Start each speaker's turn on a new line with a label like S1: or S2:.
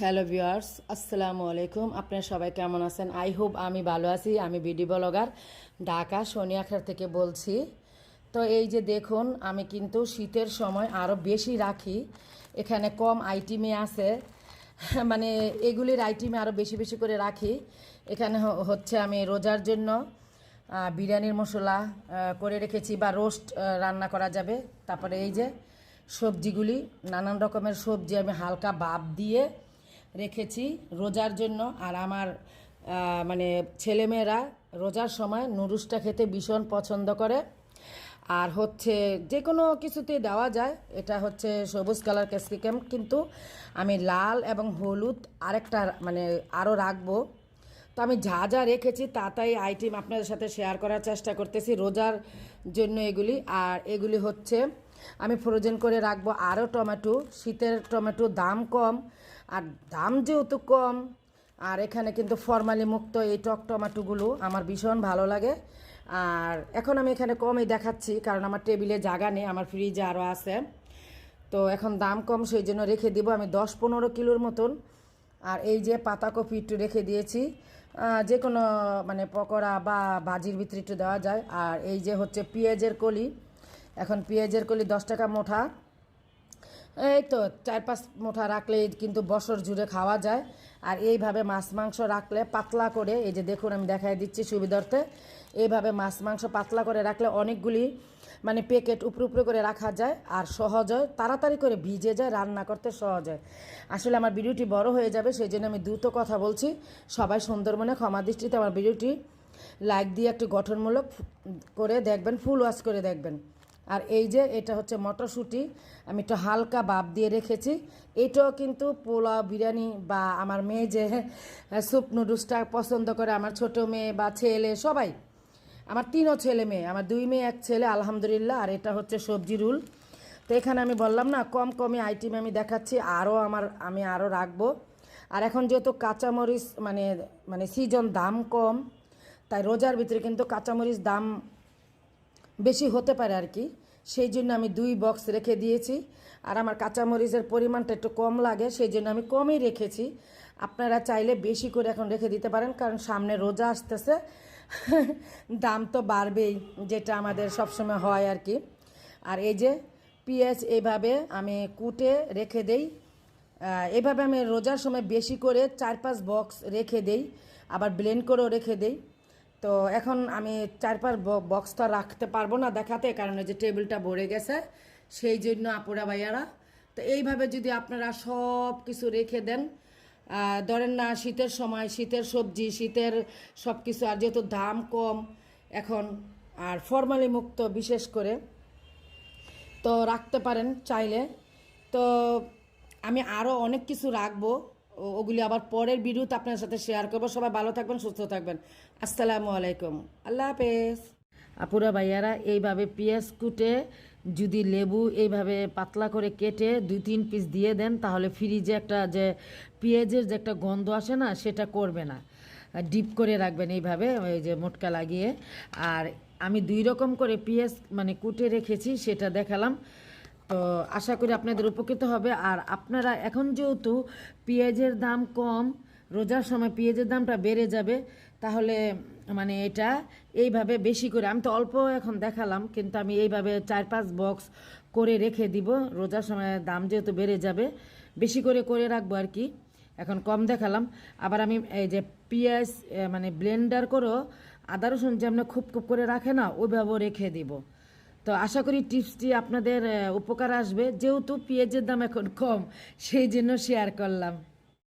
S1: Hello viewers আসসালামু আলাইকুম। আপনারা সবাই কেমন আছেন? আই হোপ আমি ভালো আছি। আমি বিডি ব্লগার ঢাকা সোনিয়াখার থেকে বলছি। তো এই যে দেখুন, আমি কিন্তু শীতের সময় আরও বেশি রাখি। এখানে কম আইটেমে আছে। মানে এগুলির আইটেমে আরও বেশি বেশি করে রাখি। এখানে হচ্ছে আমি রোজার জন্য বিরিয়ানির মশলা করে রেখেছি বা রোস্ট রান্না করা যাবে। তারপরে এই যে সবজিগুলি, নানান রকমের সবজি আমি হালকা বাপ দিয়ে রেখেছি রোজার জন্য। আর আমার মানে ছেলেমেয়েরা রোজার সময় নুডলসটা খেতে ভীষণ পছন্দ করে। আর হচ্ছে যে কোনো কিছুতে দেওয়া যায়, এটা হচ্ছে সবুজ কালার ক্যাপসিকাম। কিন্তু আমি লাল এবং হলুদ আরেকটা মানে আরও রাখব। তো আমি যা যা রেখেছি তা তাই আইটেম আপনাদের সাথে শেয়ার করার চেষ্টা করতেছি রোজার জন্য এগুলি। আর এগুলি হচ্ছে আমি ফ্রোজেন করে রাখব। আরও টমেটো, শীতের টমেটো দাম কম। আর দাম যেহেতু কম, আর এখানে কিন্তু ফরমালি মুক্ত এই টক টমাটোগুলো আমার ভীষণ ভালো লাগে। আর এখন আমি এখানে কমই দেখাচ্ছি, কারণ আমার টেবিলে জায়গা নেই, আমার ফ্রিজে আরও আছে। তো এখন দাম কম, সেই জন্য রেখে দিব আমি দশ পনেরো কিলোর মতন। আর এই যে পাতাকপি একটু রেখে দিয়েছি। যে কোনো মানে পকোড়া বা ভাজির ভিতরে একটু দেওয়া যায়। আর এই যে হচ্ছে পেঁয়াজের কলি, এখন পেঁয়াজের কলি দশ টাকা মোটা এই তো চার পাঁচ মুঠা রাখলে কিন্তু বছর জুড়ে খাওয়া যায়। আর এইভাবে মাছ মাংস রাখলে পাতলা করে, এই যে দেখুন আমি দেখাই দিচ্ছি সুবিধার্থে, এইভাবে মাছ মাংস পাতলা করে রাখলে অনেকগুলি মানে প্যাকেট উপরে উপরে করে রাখা যায় আর সহজ হয়, তাড়াতাড়ি করে ভিজে যায়, রান্না করতে সহজ হয়। আসলে আমার ভিডিওটি বড় হয়ে যাবে সেই জন্য আমি দ্রুত কথা বলছি। সবাই সুন্দর মনে ক্ষমা দৃষ্টিতে আমার ভিডিওটি লাইক দিয়ে একটু গঠনমূলক করে দেখবেন, ফুল ওয়াশ করে দেখবেন। আর এই যে এটা হচ্ছে মটরশুঁটি, আমি একটু হালকা বাপ দিয়ে রেখেছি। এটাও কিন্তু পোলাও, বিরিয়ানি বা আমার মেয়ে যে স্যুপ নুডলসটা পছন্দ করে, আমার ছোট মেয়ে বা ছেলে, সবাই। আমার তিনও ছেলে মেয়ে, আমার দুই মেয়ে, এক ছেলে, আলহামদুলিল্লাহ। আর এটা হচ্ছে সবজি রুল। তো এখানে আমি বললাম না, কম কমে আইটেম আমি দেখাচ্ছি, আরও আমার, আমি আরও রাখব। আর এখন যেহেতু কাঁচামরিচ মানে মানে সিজন দাম কম, তাই রোজার ভিতরে কিন্তু কাঁচামরিচ দাম বেশি হতে পারে আর কি। সেই জন্য আমি দুই বক্স রেখে দিয়েছি। আর আমার কাঁচামরিচের পরিমাণটা একটু কম লাগে, সেই জন্য আমি কমই রেখেছি। আপনারা চাইলে বেশি করে এখন রেখে দিতে পারেন, কারণ সামনে রোজা আসতেছে। দাম তো বাড়বেই, যেটা আমাদের সবসময় হয় আর কি। আর এই যে পেঁয়াজ এইভাবে আমি কুটে রেখে দেই। এভাবে আমি রোজার সময় বেশি করে চার পাঁচ বক্স রেখে দেই, আবার ব্লেন্ড করেও রেখে দেই। তো এখন আমি চার পাঁচ বক্স তো রাখতে পারব না দেখাতে, কারণ ওই যে টেবিলটা ভরে গেছে। সেই জন্য আপুরা ভাইয়ারা, তো এইভাবে যদি আপনারা সব কিছু রেখে দেন ধরেন না শীতের সময় শীতের সবজি, শীতের সব কিছু, আর যেহেতু দাম কম এখন, আর ফরমালি মুক্ত বিশেষ করে, তো রাখতে পারেন চাইলে। তো আমি আরও অনেক কিছু রাখব। ওগুলি আবার পরের ভিডিওতে আপনার সাথে শেয়ার করব। সবাই ভালো থাকবেন, সুস্থ থাকবেন। আসসালামু আলাইকুম। আল্লাহ হাফেজ। আপুরা, ভাইয়ারা, এইভাবে পেঁয়াজ কুটে, যদি লেবু এইভাবে পাতলা করে কেটে দুই তিন পিস দিয়ে দেন, তাহলে ফ্রিজে একটা যে পেঁয়াজের যে একটা গন্ধ আসে না, সেটা করবে না। ডিপ করে রাখবেন এইভাবে, ওই যে মোটকা লাগিয়ে। আর আমি দুই রকম করে পেঁয়াজ মানে কুটে রেখেছি, সেটা দেখালাম। তো আশা করি আপনাদের উপকৃত হবে। আর আপনারা এখন যেহেতু পেঁয়াজের দাম কম, রোজার সময় পেঁয়াজের দামটা বেড়ে যাবে, তাহলে মানে এটা এইভাবে বেশি করে, আমি তো অল্প এখন দেখালাম, কিন্তু আমি এইভাবে চার পাঁচ বক্স করে রেখে দিব, রোজার সময় দাম যেহেতু বেড়ে যাবে, বেশি করে করে রাখব আর কি, এখন কম দেখালাম। আবার আমি এই যে পেঁয়াজ মানে ব্লেন্ডার করেও আদা রসুন যেমন খুব খুব করে রাখে না, ওইভাবেও রেখে দিব। তো আশা করি টিপসটি আপনাদের উপকার আসবে। যেহেতু পেঁয়াজের দাম এখন কম, সেই জন্য শেয়ার করলাম।